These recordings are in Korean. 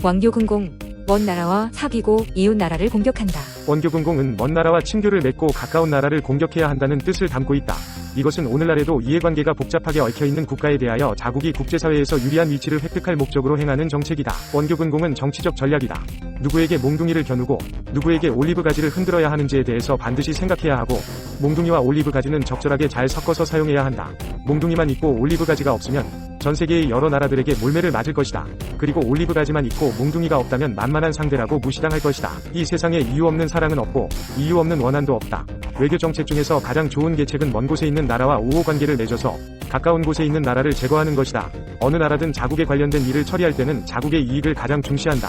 왕교근공, 먼 나라와 사귀고 이웃 나라를 공격한다. 원교근공은 먼 나라와 친교를 맺고 가까운 나라를 공격해야 한다는 뜻을 담고 있다. 이것은 오늘날에도 이해관계가 복잡하게 얽혀있는 국가에 대하여 자국이 국제사회에서 유리한 위치를 획득할 목적으로 행하는 정책이다. 원교근공은 정치적 전략이다. 누구에게 몽둥이를 겨누고 누구에게 올리브 가지를 흔들어야 하는지에 대해서 반드시 생각해야 하고 몽둥이와 올리브 가지는 적절하게 잘 섞어서 사용해야 한다. 몽둥이만 있고 올리브 가지가 없으면 전 세계의 여러 나라들에게 몰매를 맞을 것이다. 그리고 올리브 가지만 있고 몽둥이가 없다면 만만한 상대라고 무시당할 것이다. 이 세상에 이유 없는 사랑은 없고 이유 없는 원한도 없다. 외교 정책 중에서 가장 좋은 계책은 먼 곳에 있는 나라와 우호 관계를 맺어서 가까운 곳에 있는 나라를 제거하는 것이다. 어느 나라든 자국에 관련된 일을 처리할 때는 자국의 이익을 가장 중시한다.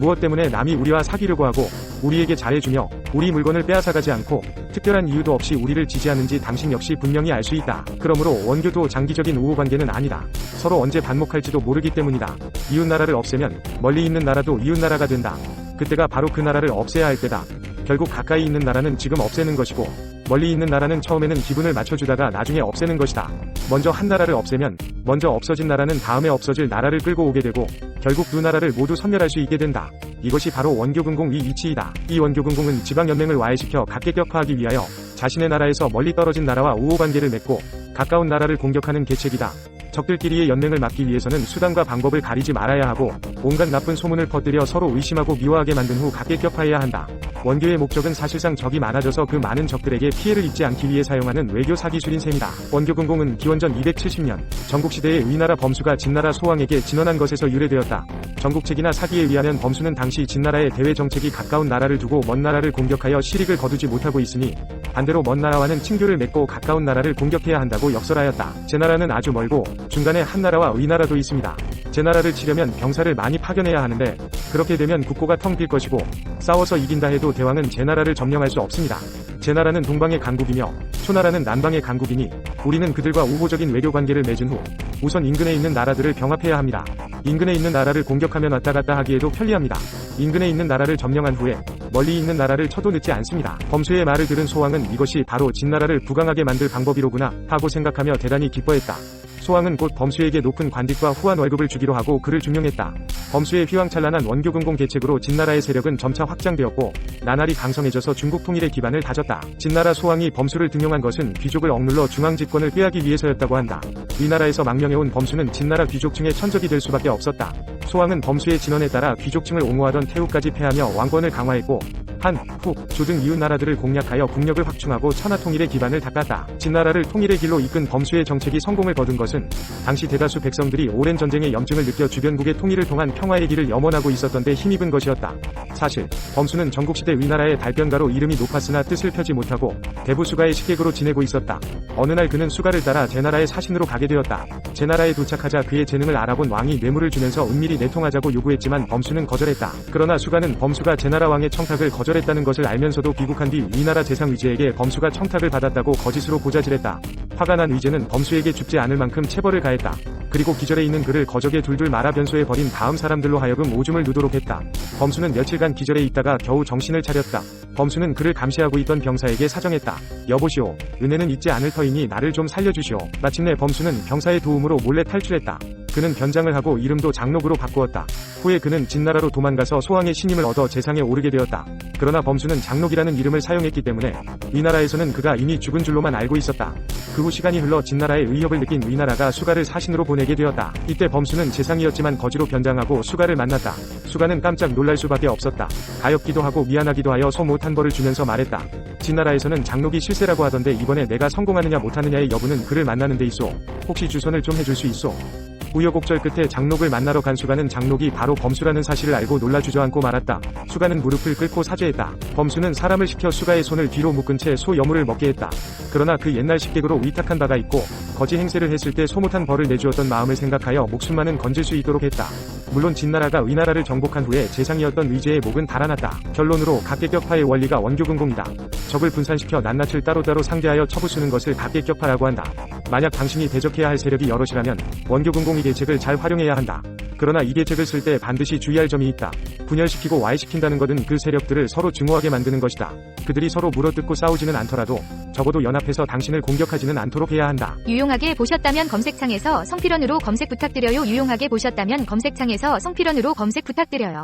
무엇 때문에 남이 우리와 사귀려고 하고 우리에게 잘해주며 우리 물건을 빼앗아가지 않고 특별한 이유도 없이 우리를 지지하는지 당신 역시 분명히 알 수 있다. 그러므로 원교도 장기적인 우호 관계는 아니다. 서로 언제 반목할지도 모르기 때문이다. 이웃 나라를 없애면 멀리 있는 나라도 이웃 나라가 된다. 그때가 바로 그 나라를 없애야 할 때다. 결국 가까이 있는 나라는 지금 없애는 것이고 멀리 있는 나라는 처음에는 기분을 맞춰주다가 나중에 없애는 것이다. 먼저 한 나라를 없애면 먼저 없어진 나라는 다음에 없어질 나라를 끌고 오게 되고 결국 두 나라를 모두 섬멸할 수 있게 된다. 이것이 바로 원교근공 위 위치이다. 이 원교근공은 지방연맹을 와해시켜 각계격파하기 위하여 자신의 나라에서 멀리 떨어진 나라와 우호 관계를 맺고 가까운 나라를 공격하는 계책이다. 적들끼리의 연맹을 막기 위해서는 수단과 방법을 가리지 말아야 하고 온갖 나쁜 소문을 퍼뜨려 서로 의심하고 미워하게 만든 후 각계 격파해야 한다. 원교의 목적은 사실상 적이 많아져서 그 많은 적들에게 피해를 입지 않기 위해 사용하는 외교 사기술인 셈이다. 원교근공은 기원전 270년 전국시대의 위나라 범수가 진나라 소왕에게 진언한 것에서 유래되었다. 전국책이나 사기에 의하면 범수는 당시 진나라의 대외 정책이 가까운 나라를 두고 먼 나라를 공격하여 실익을 거두지 못하고 있으니 반대로 먼 나라와는 친교를 맺고 가까운 나라를 공격해야 한다고 역설하였다. 제 나라는 아주 멀고 중간에 한 나라와 위나라도 있습니다. 제 나라를 치려면 병사를 많이 파견해야 하는데 그렇게 되면 국고가 텅 빌 것이고 싸워서 이긴다 해도 대왕은 제 나라를 점령할 수 없습니다. 제 나라는 동방의 강국이며 초나라는 남방의 강국이니 우리는 그들과 우호적인 외교 관계를 맺은 후 우선 인근에 있는 나라들을 병합해야 합니다. 인근에 있는 나라를 공격하면 왔다 갔다 하기에도 편리합니다. 인근에 있는 나라를 점령한 후에 멀리 있는 나라를 쳐도 늦지 않습니다. 범수의 말을 들은 소왕은 이것이 바로 진나라를 부강하게 만들 방법이로구나 하고 생각하며 대단히 기뻐했다. 소왕은 곧 범수에게 높은 관직과 후한 월급을 주기로 하고 그를 중용했다. 범수의 휘황찬란한 원교근공 계책으로 진나라의 세력은 점차 확장되었고 나날이 강성해져서 중국 통일의 기반을 다졌다. 진나라 소왕이 범수를 등용한 것은 귀족을 억눌러 중앙 집권을 빼앗기 위해서였다고 한다. 위나라에서 망명해온 범수는 진나라 귀족층의 천적이 될 수밖에 없었다. 소왕은 범수의 진언에 따라 귀족층을 옹호하던 태우까지 패하며 왕권을 강화했고 한, 후, 조등 이웃 나라들을 공략하여 국력을 확충하고 천하 통일의 기반을 닦았다. 진나라를 통일의 길로 이끈 범수의 정책이 성공을 거둔 것은 당시 대다수 백성들이 오랜 전쟁의 염증을 느껴 주변국의 통일을 통한 평화의 길을 염원하고 있었던 데 힘입은 것이었다. 사실 범수는 전국시대 위나라의 달변가로 이름이 높았으나 뜻을 펴지 못하고 대부수가의 식객으로 지내고 있었다. 어느 날 그는 수가를 따라 제나라의 사신으로 가게 되었다. 제나라에 도착하자 그의 재능을 알아본 왕이 뇌물을 주면서 은밀히 내통하자고 요구했지만 범수는 거절했다. 그러나 수가는 범수가 제나라 왕의 청탁을 거절했다는 것을 알면 서도 귀국한 뒤 위나라 재상 위제에게 범수가 청탁을 받았다고 거짓으로 고자질했다. 화가 난 위제는 범수에게 죽지 않을 만큼 체벌을 가했다. 그리고 기절해 있는 그를 거적에 둘둘 말아 변소에 버린 다음 사람들로 하여금 오줌을 누도록 했다. 범수는 며칠간 기절해 있다가 겨우 정신을 차렸다. 범수는 그를 감시하고 있던 병사에게 사정했다. 여보시오, 은혜는 잊지 않을 터이니 나를 좀 살려주시오. 마침내 범수는 병사의 도움으로 몰래 탈출했다. 그는 변장을 하고 이름도 장록으로 바꾸었다. 후에 그는 진나라로 도망가서 소왕의 신임을 얻어 재상에 오르게 되었다. 그러나 범수는 장록이라는 이름을 사용했기 때문에 위나라에서는 그가 이미 죽은 줄로만 알고 있었다. 그 후 시간이 흘러 진나라의 의협을 느낀 위나라가 수가를 사신으로 보내게 되었다. 이때 범수는 재상이었지만 거지로 변장하고 수가를 만났다. 수가는 깜짝 놀랄 수밖에 없었다. 가엾기도 하고 미안하기도 하여 소 못 한 벌을 주면서 말했다. 진나라에서는 장록이 실세라고 하던데 이번에 내가 성공하느냐 못하느냐의 여부는 그를 만나는 데 있소. 혹시 주선을 좀 해줄 수 있소? 우여곡절 끝에 장록을 만나러 간 수가는 장록이 바로 범수라는 사실을 알고 놀라 주저앉고 말았다. 수가는 무릎을 꿇고 사죄했다. 범수는 사람을 시켜 수가의 손을 뒤로 묶은 채 소 여물을 먹게 했다. 그러나 그 옛날 식객으로 위탁한 바가 있고 거지 행세를 했을 때 소못한 벌을 내주었던 마음을 생각하여 목숨만은 건질 수 있도록 했다. 물론 진나라가 위나라를 정복한 후에 재상이었던 위제의 목은 달아났다. 결론으로 각계격파의 원리가 원교근공이다. 적을 분산시켜 낱낱을 따로따로 상대하여 처부수는 것을 각계격파라고 한다. 만약 당신이 대적해야 할 세력이 여럿이라면 원교근공의 계책을 잘 활용해야 한다. 그러나 이 계책을 쓸 때 반드시 주의할 점이 있다. 분열시키고 와해시킨다는 것은 그 세력들을 서로 증오하게 만드는 것이다. 그들이 서로 물어뜯고 싸우지는 않더라도 적어도 연합해서 당신을 공격하지는 않도록 해야 한다. 유용하게 보셨다면 검색창에서 성필원으로 검색 부탁드려요. 유용하게 보셨다면 검색창에서 성필원으로 검색 부탁드려요.